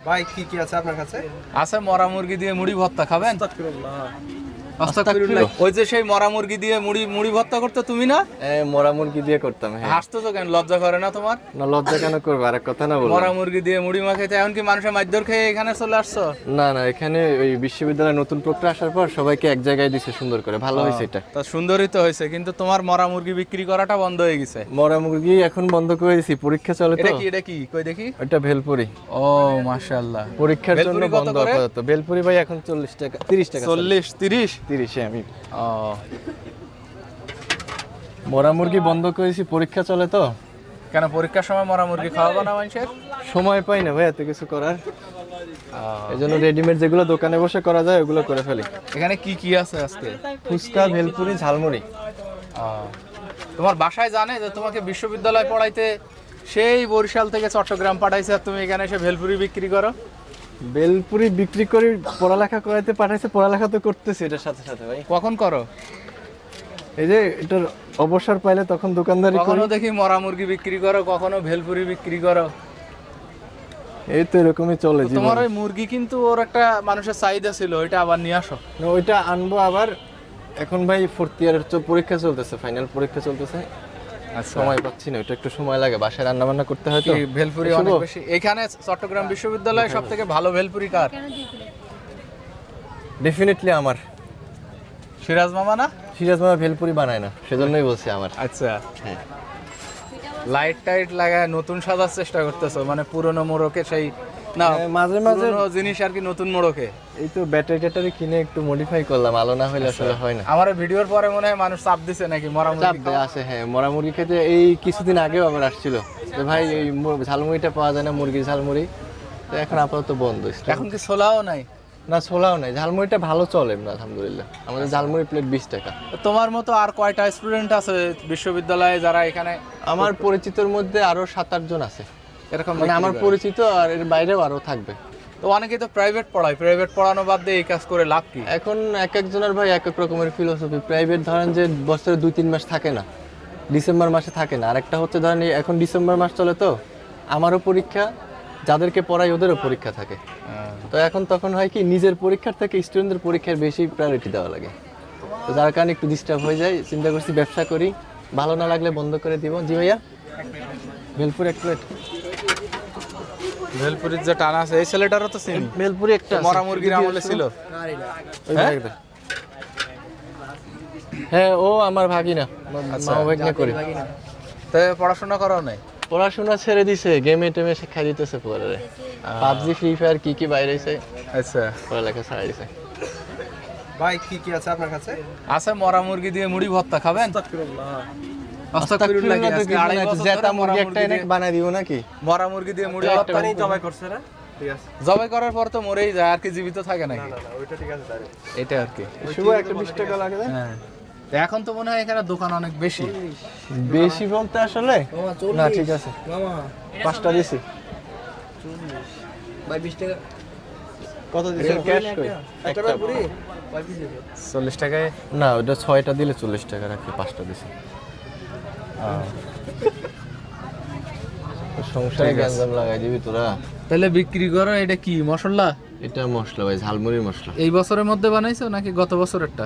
ভাই কি কি আছে আপনার কাছে আছে মরা মুরগি দিয়ে মুড়ি ভর্তা খাবেন। ওই যে সেই মরা মুরগি দিয়ে মুড়ি মুড়ি ভর্তা করতে তুমি না? মরা মুরগি দিয়ে করতাম হ্যাঁ। হাসতো তো কেন? লজ্জা করে না তোমার? না লজ্জা কেন করব? আর কথা না বলব। মরা মুরগি দিয়ে মুড়ি মাখাইতে এখন কি মানুষের মাধ্যর খেয়ে এখানে চলে আসছো? না না এখানে ওই বিশ্ববিদ্যালয়ে নতুন প্রক্রিয়া আসার পর সবাইকে এক জায়গায় দিছে সুন্দর করে। ভালো হয়েছে এটা। তা সুন্দরই তো হয়েছে কিন্তু তোমার মরা মুরগি বিক্রি করাটা বন্ধ হয়ে গেছে। মরা মুরগি এখন বন্ধ করে দিছি পরীক্ষা চলে তো। এটা কি এটা কি? কই দেখি। ওটা ভেলপুরি। ও মাশাআল্লাহ। পরীক্ষার জন্য বন্ধ? আপাতত। ভেলপুরি ভাই এখন চল্লিশ টাকা তিরিশ টাকা চল্লিশ তিরিশ? তিরিশে আমি। মরা মুরগি বন্ধ করেছি পরীক্ষা চলে তো। কেন পরীক্ষার সময় মরা মুরগি খাওয়াবো না মানুষের? সময় পাই না ভাই এত কিছু করার। এই জন্য রেডিমেড যেগুলো দোকানে বসে করা যায় ওগুলো করে ফেলি। এখানে কি কি আছে আজকে? ফুচকা ভেলপুরি ঝালমুড়ি। তোমার বাসায় জানে যে তোমাকে বিশ্ববিদ্যালয় পড়াইতে সেই বরিশাল থেকে চট্টগ্রাম পাঠাইছে আর তুমি এখানে এসে ভেলপুরি বিক্রি করো? বেলপুরি বিক্রি করে পড়ালেখা করাইতে পাঠাইছে পড়ালেখা তো করতেছি এটার সাথে সাথে ভাই। কখন করো? এই যে এটার অবসর পাইলে তখন দোকানদারি করি। কখনো দেখি মরা মুরগি বিক্রি করো কখনো ভেলপুরি বিক্রি করো। এই তো এরকমই চলে জীবন তোমার ওই মুরগি কিন্তু ওর একটা মানুষের চাহিদা ছিল ওইটা আবার নিয়ে আসো। না, ওইটা আনব আবার। এখন ভাই ফোর্থ ইয়ারের তো পরীক্ষা চলতেছে ফাইনাল পরীক্ষা চলতেছে। সময় পাচ্ছি না ওটা একটু সময় লাগে বাসায় রান্না বান্না করতে হয় তো। ভেলপুরি অনেক বেশি? এখানে চট্টগ্রাম বিশ্ববিদ্যালয়ে সব থেকে ভালো ভেলপুরি কার? ডেফিনেটলি আমার। সিরাজ মামা না? সিরাজ মামা ভেলপুরি বানায় না সেজন্যই বলছি আমার। আচ্ছা। হ্যাঁ। লাইট টাইট লাগায় নতুন সাজার চেষ্টা করতেছো মানে পুরনো মোড়কে সেই না মাঝে মাঝে জিনিস আর কি নতুন মোড়কে। এই তো ব্যাটারি ট্যাটারি কিনে একটু মডিফাই করলাম আলো না হলে আসলে হয় না। আমার ভিডিওর পরে মনে হয় মানুষ চাপ দিছে নাকি মরা চাপ মুরগি দেয় আসে হ্যাঁ মরা মুরগি খেতে এই কিছুদিন আগেও আবার আসছিল। যে ভাই এই ঝালমুড়িটা পাওয়া যায় না মুরগির ঝালমুড়ি। তো এখন আপাতত বন্ধ এখন কি ছোলাও নাই? না ছোলাও নাই। ঝালমুড়িটা ভালো চলে না আলহামদুলিল্লাহ। আমাদের ঝালমুড়ি প্লেট বিশ টাকা। তোমার মতো আর কয়টা স্টুডেন্ট আছে বিশ্ববিদ্যালয়ে যারা এখানে আমার পরিচিতর মধ্যে আরও সাত আটজন আছে। এরকম মানে আমার পরিচিত আর এর বাইরেও আরও থাকবে। তো অনেকেই তো প্রাইভেট পড়ায়। প্রাইভেট পড়ানো বাদ দিয়ে এই কাজ করে লাভ কি? এখন এক একজনের ভাই এক এক রকমের ফিলোসফি প্রাইভেট ধরেন যে বছরে দুই তিন মাস থাকে না ডিসেম্বর মাসে থাকে না। আরেকটা হচ্ছে ধরেন এখন ডিসেম্বর মাস চলে তো আমারও পরীক্ষা যাদেরকে পড়াই ওদেরও পরীক্ষা থাকে। তো এখন তখন হয় কি নিজের পরীক্ষার থেকে স্টুডেন্টদের পরীক্ষার বেশি প্রায়োরিটি দেওয়া লাগে। তো যার কারণে একটু ডিস্টার্ব হয়ে যায়। চিন্তা করছি ব্যবসা করি ভালো না লাগলে বন্ধ করে দিব। জি ভাইয়া ভেলপুর এক প্লেট ভেলপুরির যে টানা আছে এই ছেলেটারও তো চিনি ভেলপুরি একটা মরা মুরগির আমলে ছিল। হ্যাঁ? ও আমার ভাগিনা। আচ্ছা। মা ভাগনা করি। তো পড়াশোনা করো নাই? পড়াশোনা ছেড়ে দিছে গেমে টেমে শিক্ষা দিতেছে পরে। পাবজি ফ্রি ফায়ার কি কি বাইরে হইছে আচ্ছা। পড়ালেখা ছাড়া দিছে। ভাই কি কি আছে আপনার কাছে? আছে মরা মুরগি দিয়ে মুড়ি ভর্তা খাবেন? আস্তাগফিরুল্লাহ কি আজকে আড়াই বছর জেতা মুরগি একটা এনে বানাই দিব নাকি? মরা মুরগি দিয়ে মুড়ি ভর্তা জবাই করছে না জবাই করার পর তো মরেই যায় আর কি জীবিত থাকে নাকি? না না ওইটা ঠিক আছে এটা আর কি। শুভ একটা বিশ টাকা লাগে হ্যাঁ। এখন তো মনে হয় এখানে দোকান অনেক বেশি। বেশি বলতে আসলে? না ঠিক আছে। পাঁচটা দিছি। কত দিছেন ক্যাশ কই? চল্লিশ টাকায়? না ওটা ছয়টা দিলে চল্লিশ টাকা রাখি পাঁচটা দিছি। সংসারে গ্যাঞ্জাম লাগাই দিবি তোরা। তাহলে বিক্রি করো এটা কি মশলা? এটা মশলা ভাই ঝালমুড়ির মশলা। এই বছরের মধ্যে বানাইছো নাকি গত বছরেরটা?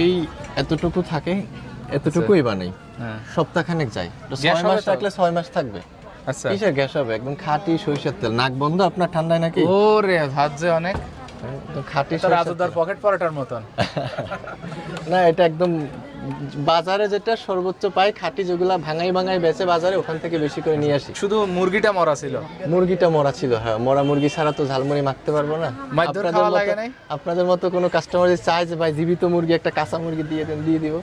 এই এতটুকু থাকে এতটুকুই বানাই। হ্যাঁ। সপ্তাহখানেক যাই গ্যাস ছয় মাস থাকলে ছয় মাস থাকবে। আচ্ছা। কিসের গ্যাস হবে? একদম খাঁটি সরিষার তেল। নাক বন্ধ আপনার ঠান্ডায় নাকি? ও রে ভাত যে অনেক। খাঁটি রাজুদার পকেট পরোটার মতন। না এটা একদম বাজারে যেটা সর্বোচ্চ পাই খাঁটি যেগুলা ভাঙাই ভাঙাই বেচে বাজারে ওখান থেকে বেশি করে নিয়ে আসি। শুধু মুরগিটা মরা ছিল? মুরগিটা মরা ছিল হ্যাঁ। মরা মুরগি ছাড়া তো ঝালমুড়ি মাখতে পারব না। আপনাদের মতো- আপনাদের মতো কোনো কাস্টমার চায় যে ভাই জীবিত মুরগি একটা কাঁচা মুরগি দিয়ে দেন দিয়ে দিব।